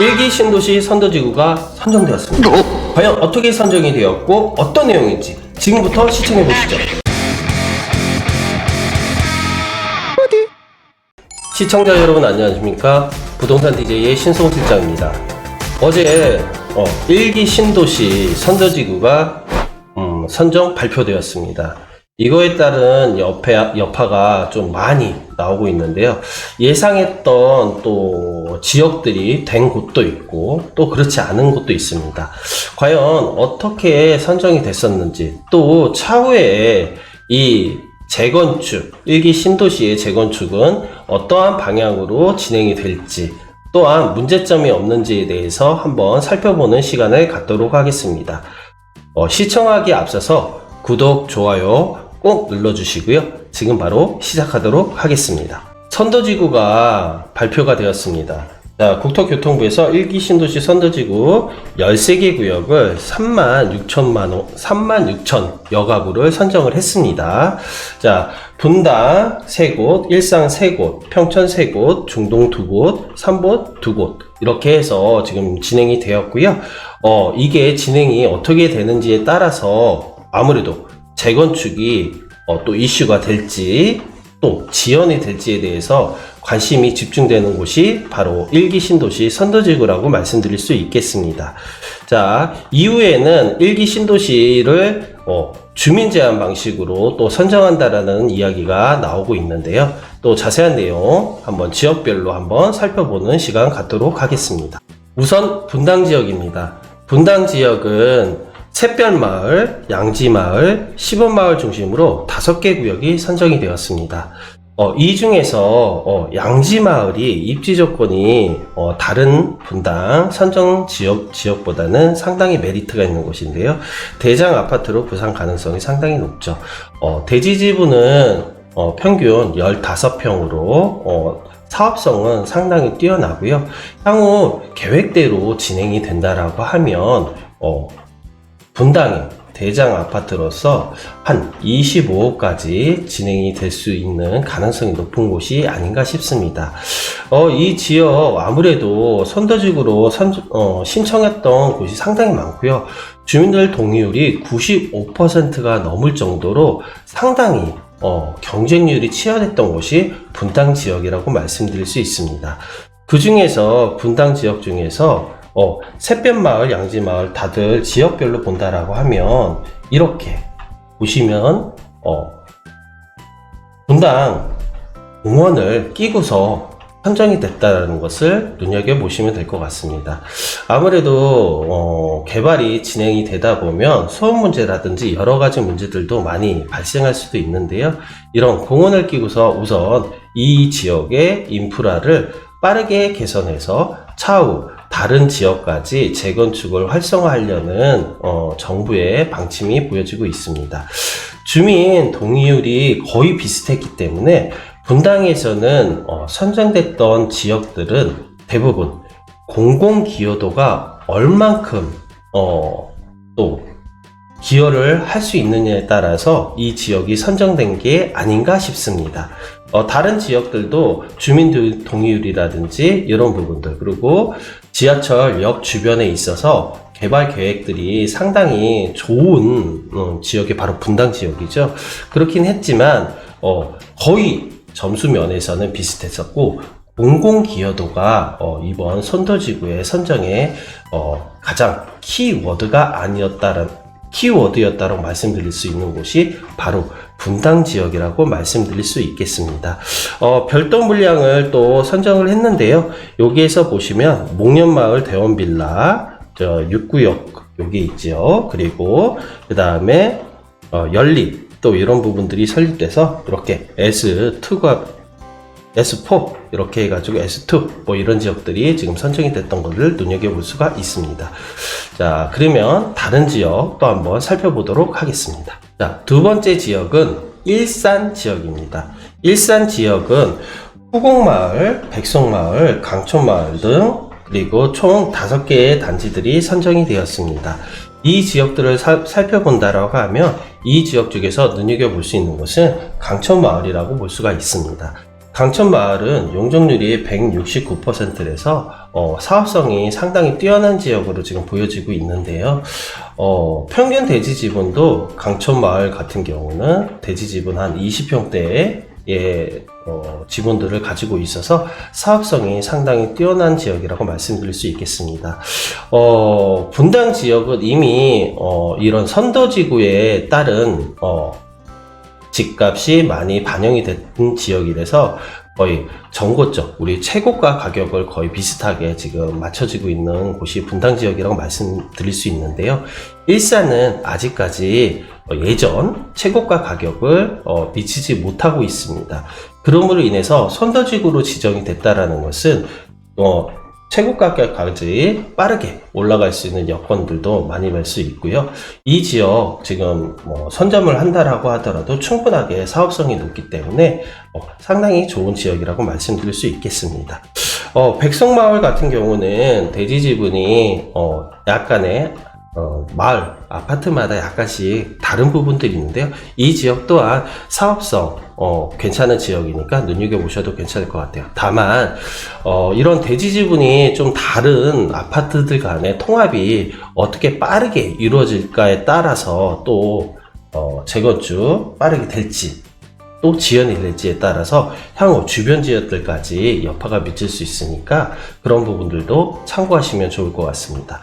일기 신도시 선도지구가 선정되었습니다. 과연 어떻게 선정이 되었고 어떤 내용인지 지금부터 시청해 보시죠. 시청자 여러분 안녕하십니까? 부동산 DJ의 신송 실장입니다. 어제 어, 일기 신도시 선도지구가 음, 선정 발표되었습니다. 이거에 따른 여파, 여파가 좀 많이 나오고 있는데요. 예상했던 또 지역들이 된 곳도 있고 또 그렇지 않은 곳도 있습니다. 과연 어떻게 선정이 됐었는지 또 차후에 이 재건축, 일기 신도시의 재건축은 어떠한 방향으로 진행이 될지 또한 문제점이 없는지에 대해서 한번 살펴보는 시간을 갖도록 하겠습니다. 어, 시청하기에 앞서서 구독, 좋아요 꼭 눌러주시고요. 지금 바로 시작하도록 하겠습니다. 선도지구가 발표가 되었습니다. 자, 국토교통부에서 일기 신도시 선도지구 13개 구역을 3만 6천만 원, 3만 6천 여가구를 선정을 했습니다. 자, 분당 3곳, 일상 3곳, 평천 3곳, 중동 2곳, 삼보 2곳 이렇게 해서 지금 진행이 되었고요. 어, 이게 진행이 어떻게 되는지에 따라서 아무래도 재건축이 어, 또 이슈가 될지 또 지연이 될지에 대해서 관심이 집중되는 곳이 바로 일기 신도시 선도지구라고 말씀드릴 수 있겠습니다. 자, 이후에는 일기 신도시를 어, 주민 제한 방식으로 또 선정한다라는 이야기가 나오고 있는데요. 또 자세한 내용 한번 지역별로 한번 살펴보는 시간 갖도록 하겠습니다. 우선 분당 지역입니다. 분당 지역은 샛별마을, 양지마을, 시범마을 중심으로 다섯 개 구역이 선정이 되었습니다. 어, 이 중에서 어, 양지마을이 입지 조건이 어, 다른 분당 선정 지역 지역보다는 상당히 메리트가 있는 곳인데요. 대장 아파트로 부상 가능성이 상당히 높죠. 어, 대지지부는 어, 평균 15평으로 어, 사업성은 상당히 뛰어나고요. 향후 계획대로 진행이 된다라고 하면 어, 분당의 대장 아파트로서 한 25호까지 진행이 될 수 있는 가능성이 높은 곳이 아닌가 싶습니다. 어, 이 지역 아무래도 선도직으로 선, 어, 신청했던 곳이 상당히 많고요. 주민들 동의율이 95%가 넘을 정도로 상당히 어, 경쟁률이 치열했던 곳이 분당 지역이라고 말씀드릴 수 있습니다. 그 중에서 분당 지역 중에서 어, 샛별마을, 양지마을 다들 지역별로 본다라고 하면 이렇게 보시면 어, 분당 응원을 끼고서 선정이 됐다는 것을 눈여겨보시면 될 것 같습니다. 아무래도 어, 개발이 진행이 되다 보면 소음 문제라든지 여러 가지 문제들도 많이 발생할 수도 있는데요. 이런 공원을 끼고서 우선 이 지역의 인프라를 빠르게 개선해서 차후 다른 지역까지 재건축을 활성화하려는 어, 정부의 방침이 보여지고 있습니다. 주민 동의율이 거의 비슷했기 때문에 분당에서는 어, 선정됐던 지역들은 대부분 공공 기여도가 얼만큼 어, 또 기여를 할 수 있느냐에 따라서 이 지역이 선정된 게 아닌가 싶습니다. 어, 다른 지역들도 주민 동의율이라든지 이런 부분들 그리고 지하철 역 주변에 있어서 개발 계획들이 상당히 좋은 어, 지역이 바로 분당 지역이죠. 그렇긴 했지만 어, 거의 점수 면에서는 비슷했었고 공공 기여도가 어, 이번 선도지구의 선정에 어, 가장 키워드가 아니었다는 키워드였다고 말씀드릴 수 있는 곳이 바로 분당 지역이라고 말씀드릴 수 있겠습니다. 어, 별도 물량을 또 선정을 했는데요. 여기에서 보시면 목련마을 대원빌라, 저 6구역 여기 있죠. 그리고 그 다음에 어, 연립 또 이런 부분들이 설립돼서 이렇게 S2가 S4 이렇게 해가지고 S2 뭐 이런 지역들이 지금 선정이 됐던 것을 눈여겨볼 수가 있습니다. 자 그러면 다른 지역 또 한번 살펴보도록 하겠습니다. 자 두 번째 지역은 일산 지역입니다. 일산 지역은 후곡마을, 백송마을, 강촌마을 등 그리고 총 5개의 단지들이 선정이 되었습니다. 이 지역들을 사- 살펴본다라고 하면 이 지역 중에서 눈여겨볼 수 있는 곳은 강촌마을이라고 볼 수가 있습니다. 강천 마을은 용적률이 169%라서 어, 사업성이 상당히 뛰어난 지역으로 지금 보여지고 있는데요. 어, 평균 대지 지분도 강천 마을 같은 경우는 대지 지분 한 20평대의 예, 어, 지분들을 가지고 있어서 사업성이 상당히 뛰어난 지역이라고 말씀드릴 수 있겠습니다. 어, 분당 지역은 이미 어, 이런 선도지구에 따른 어, 집값이 많이 반영이 된 지역이라서 거의 전고점, 우리 최고가 가격을 거의 비슷하게 지금 맞춰지고 있는 곳이 분당 지역이라고 말씀드릴 수 있는데요. 일산은 아직까지 어, 예전 최고가 가격을 어, 미치지 못하고 있습니다. 그러므로 인해서 선도지구로 지정이 됐다라는 것은 어, 최고가격까지 빠르게 올라갈 수 있는 여건들도 많이 볼수 있고요. 이 지역 지금 뭐 선점을 한다라고 하더라도 충분하게 사업성이 높기 때문에 어, 상당히 좋은 지역이라고 말씀드릴 수 있겠습니다. 어, 백성마을 같은 경우는 대지 지분이 어, 약간의 어, 마을, 아파트마다 약간씩 다른 부분들이 있는데요. 이 지역 또한 사업성, 어, 괜찮은 지역이니까 눈여겨보셔도 괜찮을 것 같아요. 다만, 어, 이런 대지 지분이 좀 다른 아파트들 간의 통합이 어떻게 빠르게 이루어질까에 따라서 또, 어, 재건축 빠르게 될지, 또 지연이 될지에 따라서 향후 주변 지역들까지 여파가 미칠 수 있으니까 그런 부분들도 참고하시면 좋을 것 같습니다.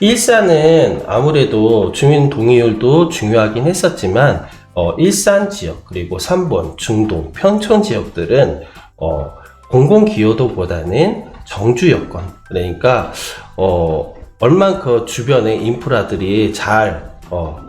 일산은 아무래도 주민 동의율도 중요하긴 했었지만 어, 일산 지역 그리고 삼본, 중동, 평촌 지역들은 어, 공공기여도보다는 정주 여건 그러니까 어, 얼만큼 주변의 인프라들이 잘 어,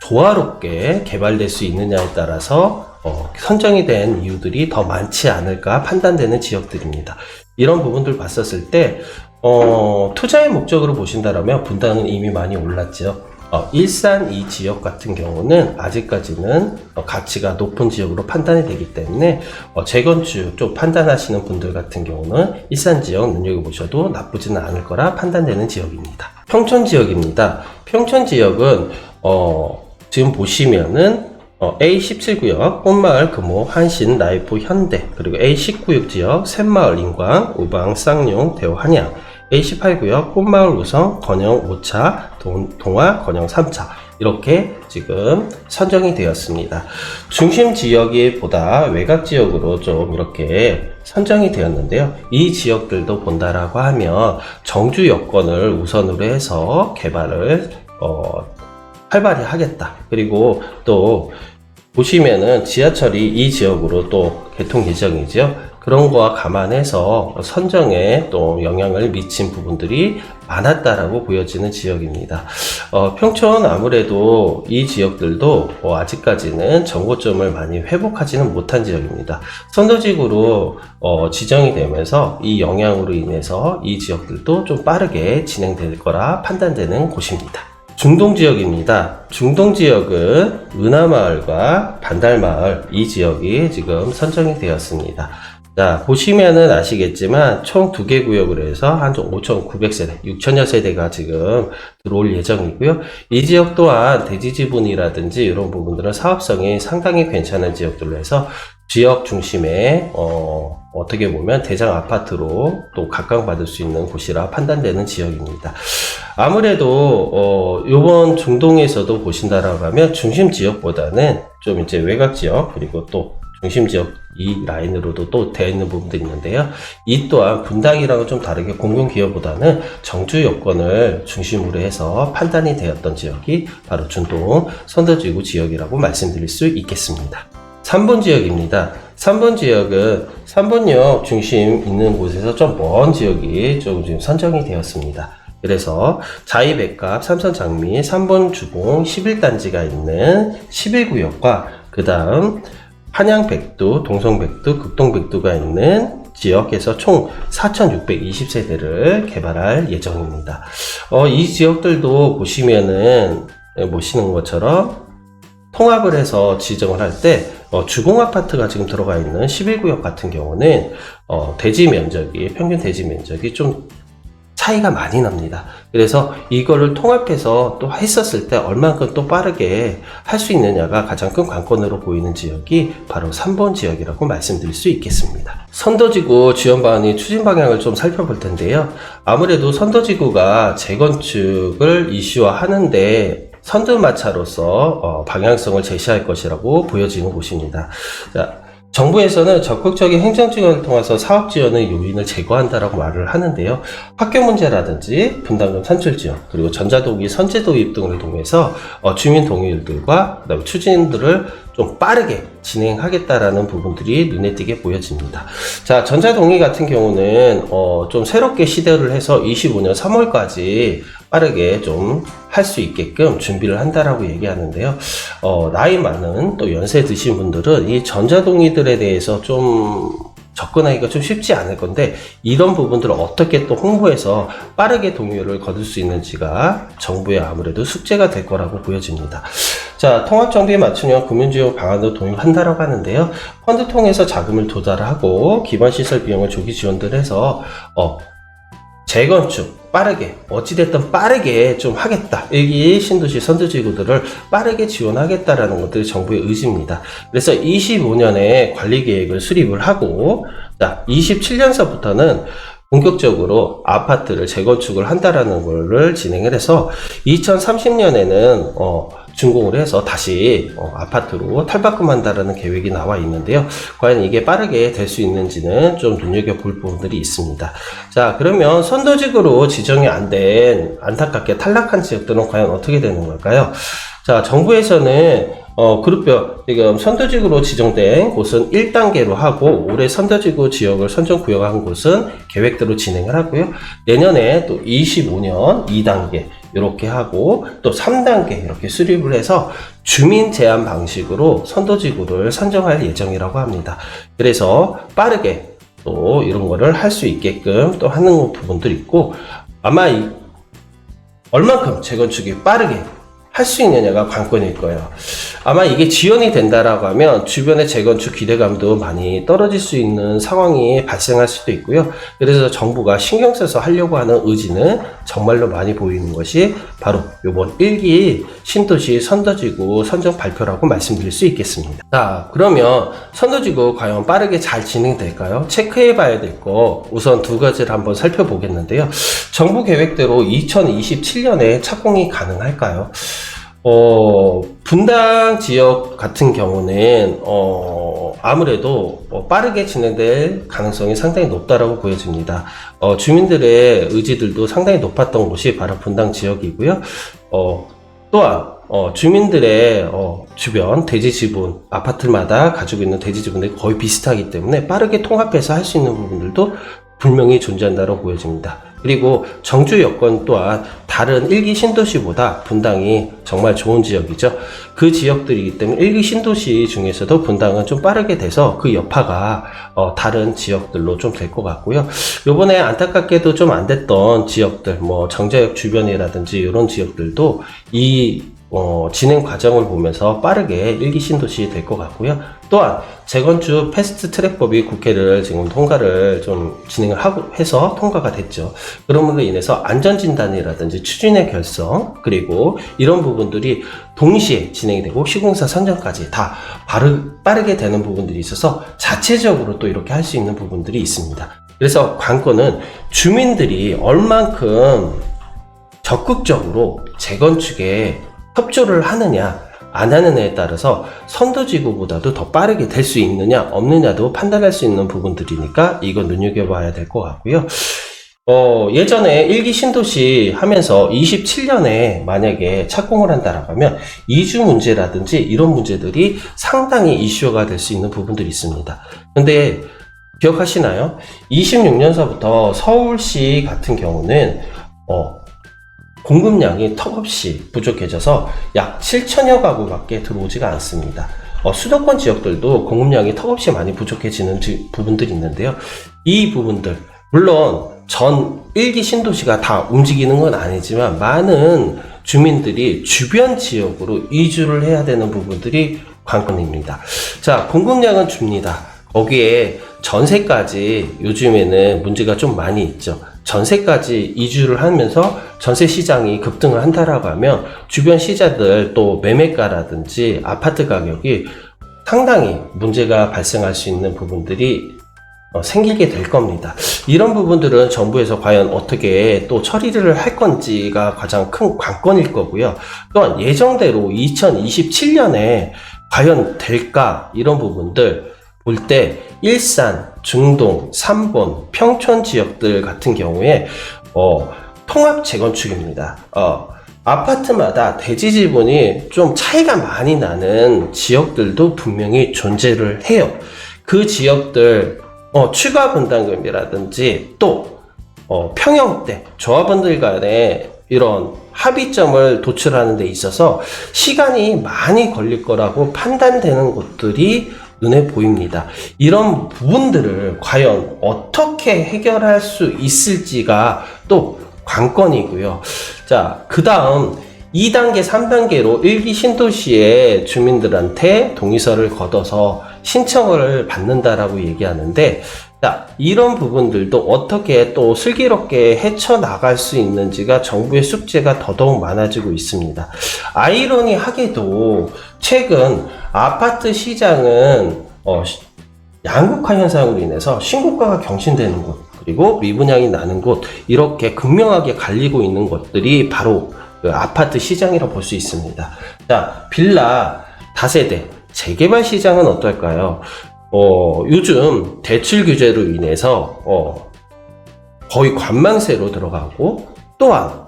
조화롭게 개발될 수 있느냐에 따라서 어, 선정이 된 이유들이 더 많지 않을까 판단되는 지역들입니다. 이런 부분들 봤었을 때 어, 투자의 목적으로 보신다면 분당은 이미 많이 올랐죠. 어, 일산 이 지역 같은 경우는 아직까지는 어, 가치가 높은 지역으로 판단이 되기 때문에 어, 재건축 쪽 판단하시는 분들 같은 경우는 일산 지역 눈여겨보셔도 나쁘지는 않을 거라 판단되는 지역입니다. 평촌 지역입니다. 평촌 지역은 어, 지금 보시면은 어, A17구역, 꽃마을, 금호, 한신, 라이프, 현대, 그리고 A19육 지역, 샘마을, 인광, 우방, 쌍용, 대호, 한양, A18구역, 꽃마을, 우성, 건영, 5차, 동, 동화, 건영, 3차. 이렇게 지금 선정이 되었습니다. 중심 지역이 보다 외곽 지역으로 좀 이렇게 선정이 되었는데요. 이 지역들도 본다라고 하면 정주 여건을 우선으로 해서 개발을 어, 활발히 하겠다. 그리고 또 보시면은 지하철이 이 지역으로 또 개통 예정이죠. 그런 거와 감안해서 선정에 또 영향을 미친 부분들이 많았다라고 보여지는 지역입니다. 어, 평촌 아무래도 이 지역들도 어, 아직까지는 정고점을 많이 회복하지는 못한 지역입니다. 선도지구로 어, 지정이 되면서 이 영향으로 인해서 이 지역들도 좀 빠르게 진행될 거라 판단되는 곳입니다. 중동 지역입니다. 중동 지역은 은하마을과 반달마을 이 지역이 지금 선정이 되었습니다. 자, 보시면은 아시겠지만 총 두 개 구역으로 해서 한 5,900세대, 6천여 세대가 지금 들어올 예정이고요. 이 지역 또한 대지 지분이라든지 이런 부분들은 사업성이 상당히 괜찮은 지역들로 해서 지역 중심에 어, 어떻게 보면 대장 아파트로 또 각광받을 수 있는 곳이라 판단되는 지역입니다. 아무래도 어, 요번 중동에서도 보신다라고 하면 중심 지역보다는 좀 이제 외곽 지역 그리고 또 중심 지역 이 라인으로도 또 되어 있는 부분들이 있는데요. 이 또한 분당이랑은 좀 다르게 공공기업보다는 정주 여건을 중심으로 해서 판단이 되었던 지역이 바로 중동 선도지구 지역이라고 말씀드릴 수 있겠습니다. 3번 지역입니다. 3번 지역은 3번역 중심 있는 곳에서 좀 먼 지역이 조금 지금 선정이 되었습니다. 그래서 자이백갑, 삼선장미, 3번 주공 11단지가 있는 11구역과 그 다음 한양백두, 동성백두, 극동백두가 있는 지역에서 총 4,620세대를 개발할 예정입니다. 어, 이 지역들도 보시면은 보시는 것처럼 통합을 해서 지정을 할때 어, 주공 아파트가 지금 들어가 있는 11구역 같은 경우는 어, 대지 면적이 평균 대지 면적이 좀 차이가 많이 납니다. 그래서 이거를 통합해서 또 했었을 때 얼만큼 또 빠르게 할 수 있느냐가 가장 큰 관건으로 보이는 지역이 바로 3번 지역이라고 말씀드릴 수 있겠습니다. 선도지구 지원 방안이 추진 방향을 좀 살펴볼 텐데요. 아무래도 선도지구가 재건축을 이슈화하는데 선두마차로서 어, 방향성을 제시할 것이라고 보여지는 곳입니다. 자, 정부에서는 적극적인 행정 지원을 통해서 사업 지원의 요인을 제거한다라고 말을 하는데요. 학교 문제라든지 분담금 산출 지원, 그리고 전자도기 선제 도입 등을 통해서 어, 주민 동의들과 그다음에 추진들을 좀 빠르게 진행하겠다라는 부분들이 눈에 띄게 보여집니다. 자, 전자동의 같은 경우는 어, 좀 새롭게 시대를 해서 25년 3월까지 빠르게 좀 할 수 있게끔 준비를 한다라고 얘기하는데요. 어, 나이 많은 또 연세 드신 분들은 이 전자동의들에 대해서 좀 접근하기가 좀 쉽지 않을 건데 이런 부분들을 어떻게 또 홍보해서 빠르게 동의를 거둘 수 있는지가 정부의 아무래도 숙제가 될 거라고 보여집니다. 자, 통합정비에 맞추면 금융지원 방안도 도입한다라고 하는데요. 펀드 통해서 자금을 도달하고 기반시설 비용을 조기 지원들 해서 어, 재건축 빠르게 어찌됐든 빠르게 좀 하겠다. 여기 신도시 선두지구들을 빠르게 지원하겠다라는 것들이 정부의 의지입니다. 그래서 25년에 관리계획을 수립을 하고 자 27년서부터는 본격적으로 아파트를 재건축을 한다라는 거를 진행을 해서 2030년에는 어, 준공을 해서 다시 어, 아파트로 탈바꿈한다라는 계획이 나와 있는데요. 과연 이게 빠르게 될 수 있는지는 좀 눈여겨볼 부분들이 있습니다. 자, 그러면 선도직으로 지정이 안 된 안타깝게 탈락한 지역들은 과연 어떻게 되는 걸까요? 자, 정부에서는 어, 그룹별, 지금 선도직으로 지정된 곳은 1단계로 하고, 올해 선도지구 지역을 선정 구역한 곳은 계획대로 진행을 하고요. 내년에 또 25년 2단계, 이렇게 하고, 또 3단계 이렇게 수립을 해서 주민 제한 방식으로 선도지구를 선정할 예정이라고 합니다. 그래서 빠르게 또 이런 거를 할 수 있게끔 또 하는 부분들이 있고, 아마 이, 얼만큼 재건축이 빠르게 할 수 있느냐가 관건일 거예요. 아마 이게 지연이 된다라고 하면 주변의 재건축 기대감도 많이 떨어질 수 있는 상황이 발생할 수도 있고요. 그래서 정부가 신경 써서 하려고 하는 의지는 정말로 많이 보이는 것이 바로 이번 1기 신도시 선도지구 선정 발표라고 말씀드릴 수 있겠습니다. 자, 그러면 선도지구 과연 빠르게 잘 진행될까요? 체크해 봐야 될 거 우선 두 가지를 한번 살펴보겠는데요. 정부 계획대로 2027년에 착공이 가능할까요? 어, 분당 지역 같은 경우는, 어, 아무래도 어, 빠르게 진행될 가능성이 상당히 높다라고 보여집니다. 어, 주민들의 의지들도 상당히 높았던 곳이 바로 분당 지역이고요. 어, 또한, 어, 주민들의 어, 주변 대지 지분, 아파트마다 가지고 있는 대지 지분들이 거의 비슷하기 때문에 빠르게 통합해서 할 수 있는 부분들도 분명히 존재한다고 보여집니다. 그리고 정주 여건 또한 다른 일기 신도시보다 분당이 정말 좋은 지역이죠. 그 지역들이기 때문에 일기 신도시 중에서도 분당은 좀 빠르게 돼서 그 여파가 어, 다른 지역들로 좀 될 것 같고요. 요번에 안타깝게도 좀 안 됐던 지역들, 뭐 정자역 주변이라든지 이런 지역들도 이 어, 진행 과정을 보면서 빠르게 일기 신도시 될 것 같고요. 또한 재건축 패스트 트랙법이 국회를 지금 통과를 좀 진행을 하고 해서 통과가 됐죠. 그럼으로 인해서 안전 진단이라든지 추진의 결성 그리고 이런 부분들이 동시에 진행이 되고 시공사 선정까지 다 바르, 빠르게 되는 부분들이 있어서 자체적으로 또 이렇게 할 수 있는 부분들이 있습니다. 그래서 관건은 주민들이 얼만큼 적극적으로 재건축에 협조를 하느냐 안 하느냐에 따라서 선도지구보다도 더 빠르게 될 수 있느냐 없느냐도 판단할 수 있는 부분들이니까 이거 눈여겨봐야 될 것 같고요. 어, 예전에 일기 신도시 하면서 27년에 만약에 착공을 한다라고 하면 이주 문제라든지 이런 문제들이 상당히 이슈가 될 수 있는 부분들이 있습니다. 근데 기억하시나요? 26년서부터 서울시 같은 경우는 어, 공급량이 턱없이 부족해져서 약 7천여 가구밖에 들어오지가 않습니다. 어, 수도권 지역들도 공급량이 턱없이 많이 부족해지는 지- 부분들이 있는데요. 이 부분들, 물론 전 1기 신도시가 다 움직이는 건 아니지만 많은 주민들이 주변 지역으로 이주를 해야 되는 부분들이 관건입니다. 자, 공급량은 줍니다. 거기에 전세까지 요즘에는 문제가 좀 많이 있죠. 전세까지 이주를 하면서 전세 시장이 급등을 한다라고 하면 주변 시자들 또 매매가라든지 아파트 가격이 상당히 문제가 발생할 수 있는 부분들이 어, 생기게 될 겁니다. 이런 부분들은 정부에서 과연 어떻게 또 처리를 할 건지가 가장 큰 관건일 거고요. 또한 예정대로 2027년에 과연 될까 이런 부분들 볼때 일산, 중동, 삼본, 평촌 지역들 같은 경우에 어, 통합 재건축입니다. 어, 아파트마다 대지 지분이 좀 차이가 많이 나는 지역들도 분명히 존재를 해요. 그 지역들 어, 추가 분담금이라든지 또 어, 평형대 조합원들 간에 이런 합의점을 도출하는 데 있어서 시간이 많이 걸릴 거라고 판단되는 곳들이 눈에 보입니다. 이런 부분들을 과연 어떻게 해결할 수 있을지가 또 관건이고요. 자, 그 다음 2단계, 3단계로 1기 신도시의 주민들한테 동의서를 걷어서 신청을 받는다라고 얘기하는데, 자, 이런 부분들도 어떻게 또 슬기롭게 헤쳐나갈 수 있는지가 정부의 숙제가 더더욱 많아지고 있습니다. 아이러니하게도 최근 아파트 시장은 어, 시- 양극화 현상으로 인해서 신고가가 경신되는 곳, 그리고 미분양이 나는 곳, 이렇게 극명하게 갈리고 있는 것들이 바로 그 아파트 시장이라고 볼수 있습니다. 자, 빌라 다세대 재개발 시장은 어떨까요? 어, 요즘 대출 규제로 인해서 어, 거의 관망세로 들어가고 또한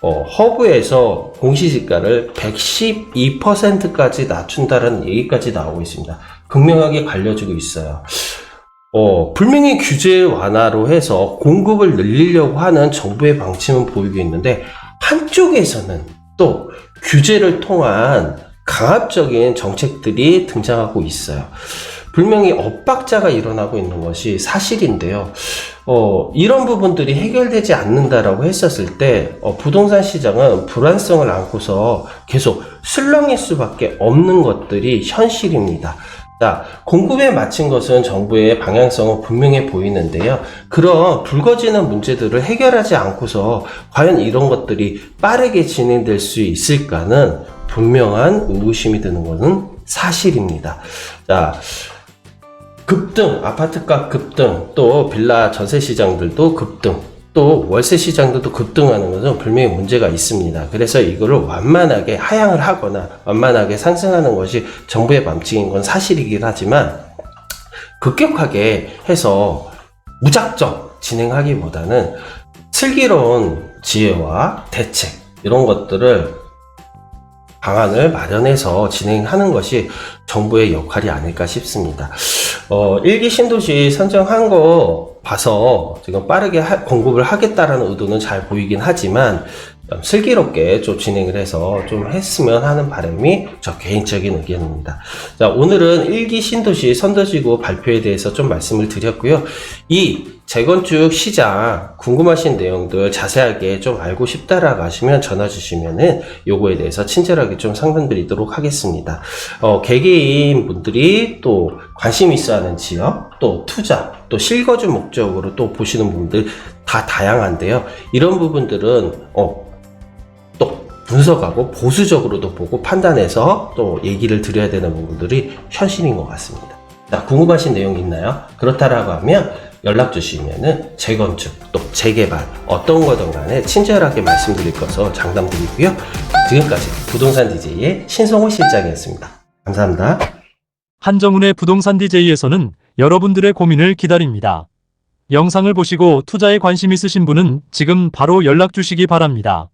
어, 허브에서 공시지가를 112%까지 낮춘다는 얘기까지 나오고 있습니다. 극명하게 갈려지고 있어요. 어, 분명히 규제 완화로 해서 공급을 늘리려고 하는 정부의 방침은 보이고 있는데 한쪽에서는 또 규제를 통한 강압적인 정책들이 등장하고 있어요. 분명히 엇박자가 일어나고 있는 것이 사실인데요. 어, 이런 부분들이 해결되지 않는다라고 했었을 때, 어, 부동산 시장은 불안성을 안고서 계속 술렁일 수밖에 없는 것들이 현실입니다. 자, 공급에 맞춘 것은 정부의 방향성은 분명해 보이는데요. 그런 불거지는 문제들을 해결하지 않고서 과연 이런 것들이 빠르게 진행될 수 있을까는 분명한 의구심이 드는 것은 사실입니다. 자, 급등, 아파트값 급등, 또 빌라 전세 시장들도 급등, 또 월세 시장들도 급등하는 것은 분명히 문제가 있습니다. 그래서 이거를 완만하게 하향을 하거나 완만하게 상승하는 것이 정부의 방침인 건 사실이긴 하지만 급격하게 해서 무작정 진행하기보다는 슬기로운 지혜와 대책 이런 것들을 방안을 마련해서 진행하는 것이 정부의 역할이 아닐까 싶습니다. 어, 일기 신도시 선정한 거 봐서 지금 빠르게 하- 공급을 하겠다라는 의도는 잘 보이긴 하지만 좀 슬기롭게 좀 진행을 해서 좀 했으면 하는 바람이 저 개인적인 의견입니다. 자, 오늘은 일기 신도시 선도지구 발표에 대해서 좀 말씀을 드렸고요. 이 재건축 시장 궁금하신 내용들 자세하게 좀 알고 싶다라고 하시면 전화 주시면은 요거에 대해서 친절하게 좀 상담드리도록 하겠습니다. 어, 개개인 분들이 또 관심 있어 하는 지역, 또 투자, 또 실거주 목적으로 또 보시는 분들 다 다양한데요. 이런 부분들은 어, 또 분석하고 보수적으로도 보고 판단해서 또 얘기를 드려야 되는 부분들이 현실인 것 같습니다. 자, 궁금하신 내용 있나요? 그렇다라고 하면 연락 주시면은 재건축 또 재개발 어떤 거든 간에 친절하게 말씀드릴 것을 장담드리고요. 지금까지 부동산 DJ의 신성호 실장이었습니다. 감사합니다. 한정훈의 부동산 DJ에서는 여러분들의 고민을 기다립니다. 영상을 보시고 투자에 관심 있으신 분은 지금 바로 연락 주시기 바랍니다.